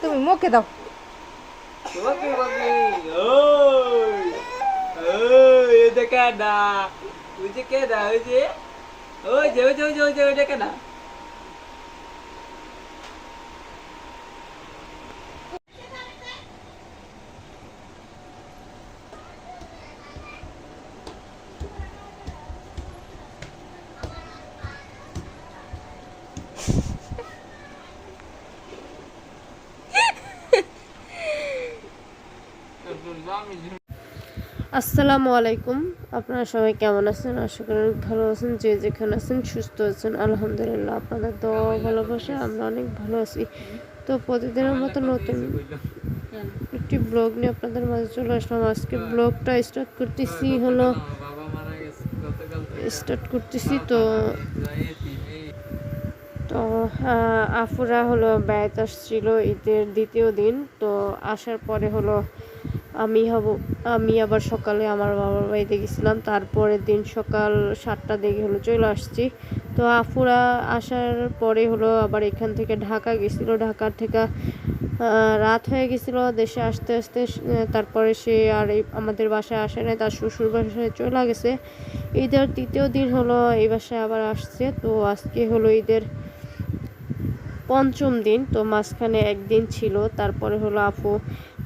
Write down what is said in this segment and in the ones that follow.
তুমি মুখে দাও Oke, oke. Oi. Oi, udah kada. Uji kada, uji. Oh, jauh, jauh, jauh, jauh, udah আসসালামু আলাইকুম। আপনারা সবাই কেমন আছেন? আশা করি ভালো আছেন। যে যেখানে আছেন, সুস্থ আছেন। আলহামদুলিল্লাহ, আপনাদের ও ভালোবাসা আমরা অনেক ভালো আছি। তো প্রতিদিনের মতো নতুন একটি ব্লগ নিয়ে আপনাদের মাঝে চলে আসলাম। আজকে ব্লগটা স্টার্ট করতেছি হলো স্টার্ট করতেছি তো তো আফুরা হলো বেড়াতে আসছিল ঈদের দ্বিতীয় দিন। তো আসার পরে হলো আমি হব, আমি আবার সকালে আমার বাবার বাড়িতে গেছিলাম। তারপরের দিন সকাল সাতটা দিকে হলো চলে আসছি। তো আফুরা আসার পরে হলো আবার এখান থেকে ঢাকা গেছিল। ঢাকার থেকে রাত হয়ে গেছিল দেশে আসতে আসতে। তারপরে সে আর আমাদের বাসায় আসে নাই, তার শ্বশুর বাসায় চলে গেছে। ঈদের তৃতীয় দিন হলো এই বাসায় আবার আসছে। তো আজকে হলো ঈদের পঞ্চম দিন, তো মাঝখানে একদিন ছিল। তারপরে হলো আপু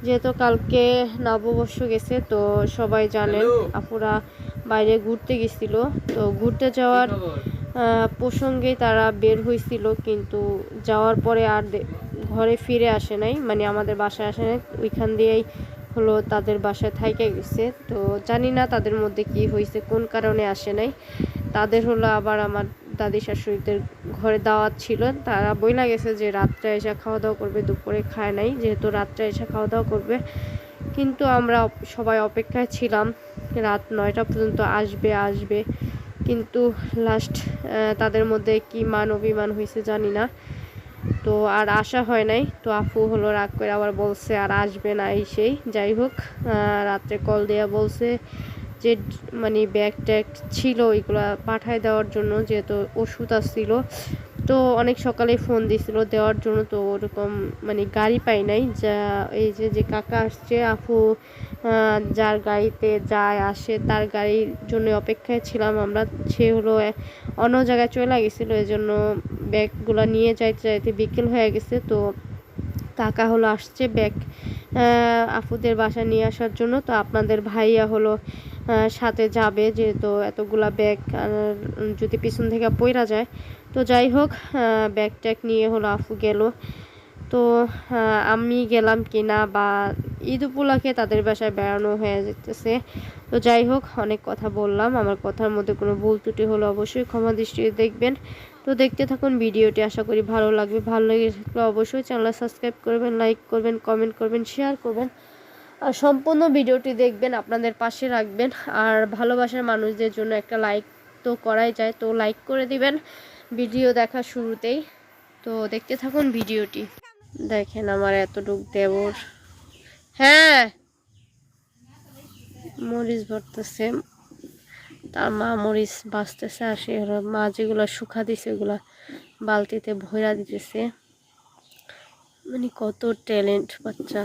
যেহেতু কালকে নববর্ষ গেছে তো সবাই জানেন আপুরা বাইরে ঘুরতে গেছিল। তো ঘুরতে যাওয়ার প্রসঙ্গে তারা বের হয়েছিল কিন্তু যাওয়ার পরে আর ঘরে ফিরে আসে নাই। মানে আমাদের বাসায় আসে নাই। ওইখান দিয়েই হলো তাদের বাসায় থাইকে গেছে। তো জানি না তাদের মধ্যে কি হয়েছে কোন কারণে আসে নাই। তাদের হলো আবার আমার দাদি শাশুড়িদের ঘরে দাওয়াত ছিল, তারা বইলা গেছে যে রাত্রে এসে খাওয়া দাওয়া করবে, দুপুরে খায় নাই, যেহেতু রাত্রে এসে খাওয়া দাওয়া করবে। কিন্তু আমরা সবাই অপেক্ষায় ছিলাম, রাত নয়টা পর্যন্ত আসবে আসবে। কিন্তু লাস্ট তাদের মধ্যে কি মান, অভিমান হয়েছে জানি না। তো আর আসা হয় নাই, তো আফু হলো রাগ করে আবার বলছে, আর আসবে না, এই সেই। যাই হোক রাত্রে কল দেয়া বলছে যে মানে ব্যাগ ট্যাগ ছিল ওইগুলো পাঠায় দেওয়ার জন্য যেহেতু ওষুধ আসছিল তো অনেক সকালে ফোন দিছিল দেওয়ার জন্য তো ওরকম মানে গাড়ি পাই নাই। যা এই যে যে কাকা আসছে আহ, যার গাড়িতে যায় আসে তার গাড়ির জন্য অপেক্ষায় ছিলাম আমরা। সে হলো অন্য জায়গায় চলে গেছিল এই জন্য ব্যাগগুলো নিয়ে যাইতে যাইতে বিকেল হয়ে গেছে। তো কাকা হলো আসছে ব্যাগ আহ, আপুদের বাসা নিয়ে আসার জন্য। তো আপনাদের ভাইয়া হলো সাথে যাবে যেহেতু এতগুলা ব্যাগ যদি পিছন থেকে পইরা যায়। তো যাই হোক ব্যাগ ট্যাগ নিয়ে হলো আফু গেল। তো আমি গেলাম কিনা বা ঈদ উপলক্ষে তাদের বাসায় বেড়ানো হয়ে যেতেছে। তো যাই হোক, অনেক কথা বললাম। আমার কথার মধ্যে কোনো ভুল ত্রুটি হলো অবশ্যই ক্ষমা দৃষ্টিতে দেখবেন। তো দেখতে থাকুন, ভিডিওটি আশা করি ভালো লাগবে। ভালো লেগে থাকলে অবশ্যই চ্যানেল সাবস্ক্রাইব করবেন, লাইক করবেন কমেন্ট করবেন শেয়ার করবেন। সম্পূর্ণ ভিডিওটি দেখবেন, আপনাদের পাশে রাখবেন। আর ভালোবাসার মানুষদের জন্য একটা লাইক তো করাই যায়, তো লাইক করে দিবেন ভিডিও দেখা শুরুতেই। তো দেখতে থাকুন ভিডিওটি। দেখেন আমার এতটুক দেবর। হ্যাঁ মরিচ ভরতেছে। তার মা মরিচ বাঁচতেছে, আর সে মা যেগুলো শুকা দিছে, ওগুলো বালতিতে ভইরা দিতেছে। মানে কত ট্যালেন্ট বাচ্চা।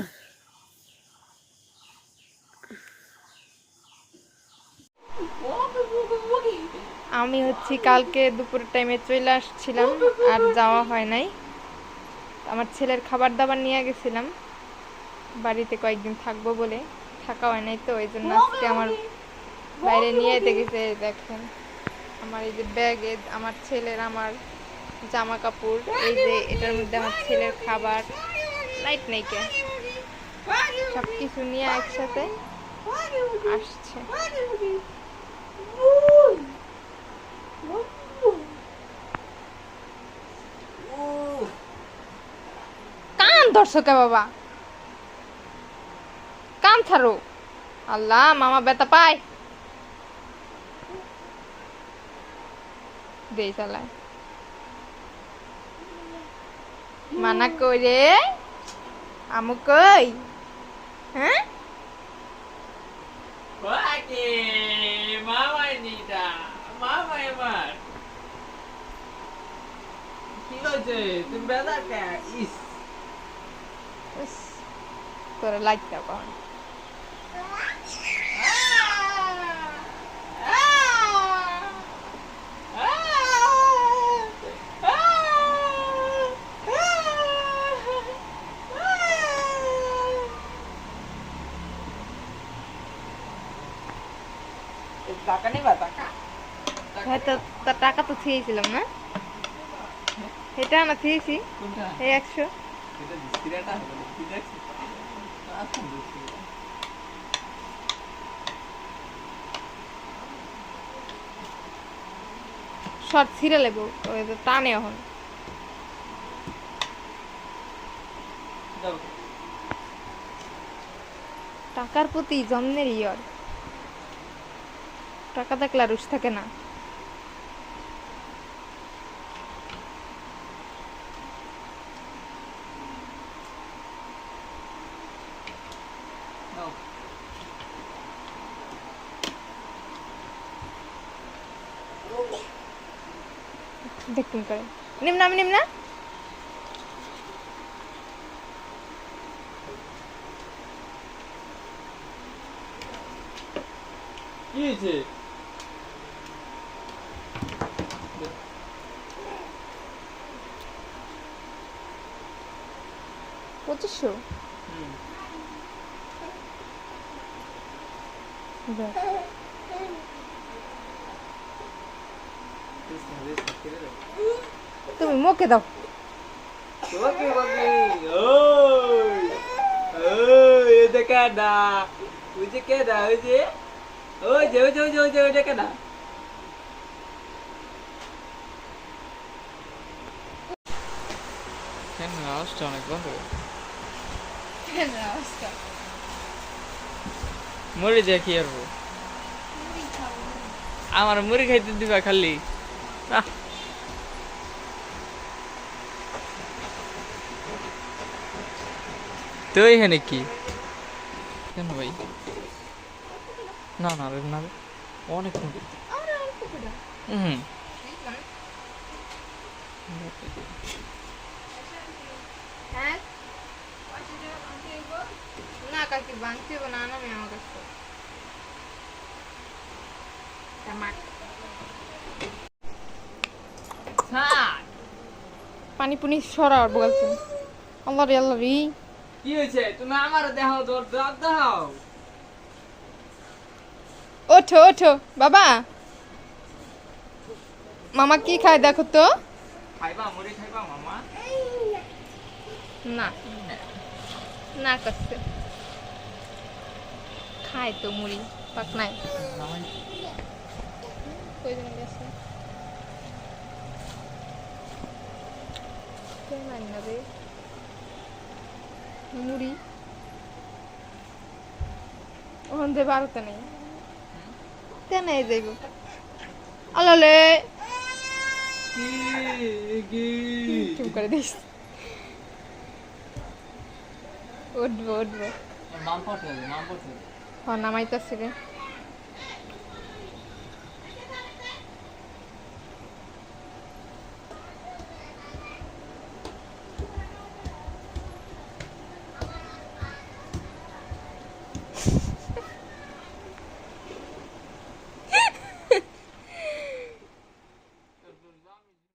আমি হচ্ছে কালকে দুপুরের টাইমে চলে আসছিলাম, আর যাওয়া হয় নাই। আমার ছেলের খাবার দাবার নিয়ে গেছিলাম। বাড়িতে কয়েকদিন থাকব বলে থাকা হয় নাই তো, ওই জন্য আজকে আমার বাইরে নিয়ে যেতে গেছে, দেখেন। আমার এই যে ব্যাগে আমার ছেলের আমার জামা কাপড় এই যে এটার মধ্যে আমার ছেলের খাবার লাইট নেই কে। সব কিছু নিয়ে একসাথে আসছে। দর্শকে বাবা। কান ছাড়ো। আল্লাহ মামা বেতা পায়। দেই চালায়। মানা করে আমু কই? হ্যাঁ. কি হয়েছে? তুমি ইস ইস, তোরা লাইটটা পাওয়া টাকা নেবা টাকা? হ্যাঁ তো তার টাকা তো থিয়েছিলাম না। এটা না থিয়েছি এই একশো এটা ডিসপ্লেটা হলো কি দেখছিস আচ্ছা শর্ট ছিঁড়ে লেবো টানে এখন। টাকার প্রতি জন্মের ইয়র। টাকা থাকলে আর থাকে না। দেখুন করে। নিম না আমি নিম না? কি হয়েছে? পঁচিশশো? হুম দেখ। দিস না দিস না কেটে দাও তুমি মুখে দাও ওকে ওকে ওই ওই এ দেখা না ওই যে কে না ওই যে ওই যে ওই যে ওই যে ওই যে ওই দেখা না কেন আওয়াজটা অনেক বন্ধ মুড়ি দিয়ে কি করব আমার মুড়ি খাইতে দিবা খালি তো এখানে কি? কেন ভাই? না না রে না রে। অনেক মুড়ি হুম। হ্যাঁ? না কাকি না না আমি আমার কাছে। পানি পুনি সরার বলছে। আল্লাহ রে আল্লাহ রে। কি হয়েছে? তুমি আমার দেখাও তোর দাঁত দেখাও। ওঠো ওঠো। বাবা। মামা কি খায় দেখো তো? খাইবা মুড়ি খাইবা মামা? না। না করছে খায় তো মুড়ি পাক নাই। কই যেন গেছে? রে মুড়ি। ওখান থেকে বারোতে নেই। কেন যাইব আলালে। কি কি? চুপ করে দিস। উঠবো উঠবো। নাম পড়ছে। হ নামাইতেছি রে।